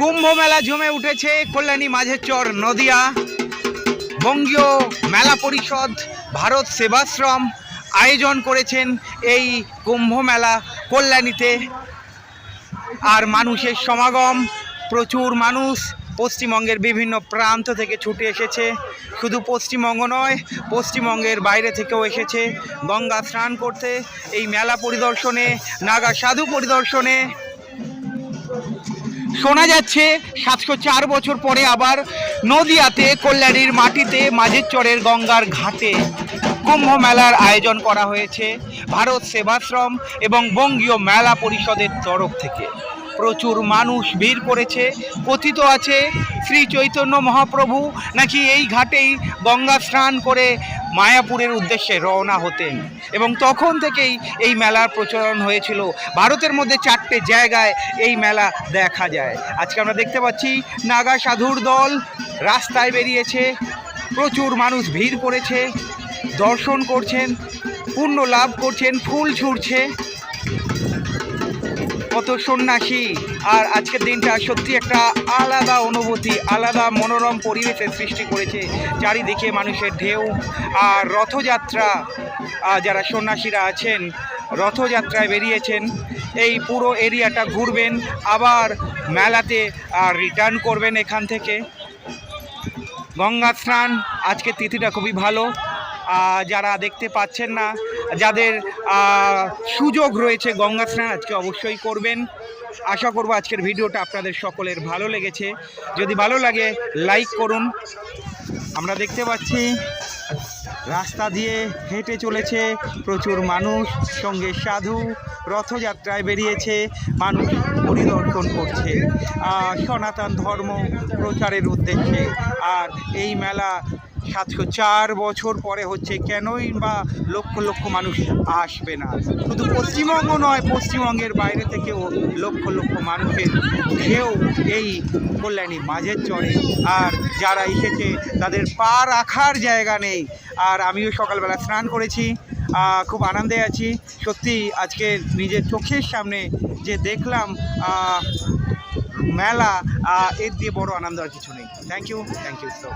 কুম্ভ মেলা জমে উঠেছে, কল্যাণী মাঝের চর নদিয়া। বঙ্গীয় মেলা পরিষদ, ভারত সেবাশ্রম আয়োজন করেছেন এই কুম্ভ মেলা কল্যাণীতে। আর মানুষের সমাগম, প্রচুর মানুষ পশ্চিমবঙ্গের বিভিন্ন প্রান্ত থেকে ছুটে এসেছে। শুধু পশ্চিমবঙ্গ নয়, পশ্চিমবঙ্গের বাইরে থেকেও এসেছে। গঙ্গা স্নান করতে, এই মেলা পরিদর্শনে, নাগা সাধু পরিদর্শনে শোনা যাচ্ছে সাতশো চার বছর পরে আবার নদিয়াতে কল্যাণীর মাটিতে মাঝের চরের গঙ্গার ঘাটে কুম্ভ মেলার আয়োজন করা হয়েছে। ভারত সেবাশ্রম এবং বঙ্গীয় মেলা পরিষদের তরফ থেকে। প্রচুর মানুষ ভিড় করেছে, কথিত আছে শ্রী চৈতন্য মহাপ্রভু নাকি এই ঘাটেই গঙ্গা স্নান করে মায়াপুরের উদ্দেশ্যে রওনা হতেন। এবং তখন থেকেই এই মেলার প্রচলন হয়েছিল। ভারতের মধ্যে চারটে জায়গায় এই মেলা দেখা যায়। আজকে আমরা দেখতে পাচ্ছি, নাগা সাধুর দল রাস্তায় বেরিয়েছে, প্রচুর মানুষ ভিড় করেছে, দর্শন করছেন, পুণ্য লাভ করছেন, ফুল ছুঁড়ছে। কত সন্ন্যাসী। আর আজকের দিনটা সত্যি একটা আলাদা অনুভূতি, আলাদা মনোরম পরিবেশের সৃষ্টি করেছে। চারিদিকে মানুষের ঢেউ আর রথযাত্রা। যারা সন্ন্যাসীরা আছেন, রথযাত্রায় বেরিয়েছেন, এই পুরো এরিয়াটা ঘুরবেন, আবার মেলাতে আর রিটার্ন করবেন এখান থেকে। গঙ্গা স্নান আজকে তিথিটা খুবই ভালো। যারা দেখতে পাচ্ছেন না, যাদের সুযোগ রয়েছে গঙ্গা স্নান আজকে অবশ্যই করবেন। আশা করব আজকের ভিডিওটা আপনাদের সকলের ভালো লেগেছে। যদি ভালো লাগে লাইক করুন। আমরা দেখতে পাচ্ছি, রাস্তা দিয়ে হেঁটে চলেছে প্রচুর মানুষ, সঙ্গে সাধু, রথযাত্রায় বেরিয়েছে, মানুষ পরিদর্শন করছে। সনাতন ধর্ম প্রচারের উদ্দেশ্যে। আর এই মেলা সাতশো চার বছর পরে হচ্ছে কেনই বা লক্ষ লক্ষ মানুষ আসবে না। শুধু পশ্চিমবঙ্গ নয়, পশ্চিমবঙ্গের বাইরে থেকেও লক্ষ লক্ষ মানুষের ঢেউ এই কল্যাণী মাঝের চরে আর যারা এসেছে, তাদের পা রাখার জায়গা নেই। আর আমিও সকালবেলা স্নান করেছি খুব আনন্দে আছি। সত্যি আজকে নিজের চোখের সামনে যে দেখলাম মেলা এর দিয়ে বড় আনন্দ আর কিছু নেই। Thank you thank you so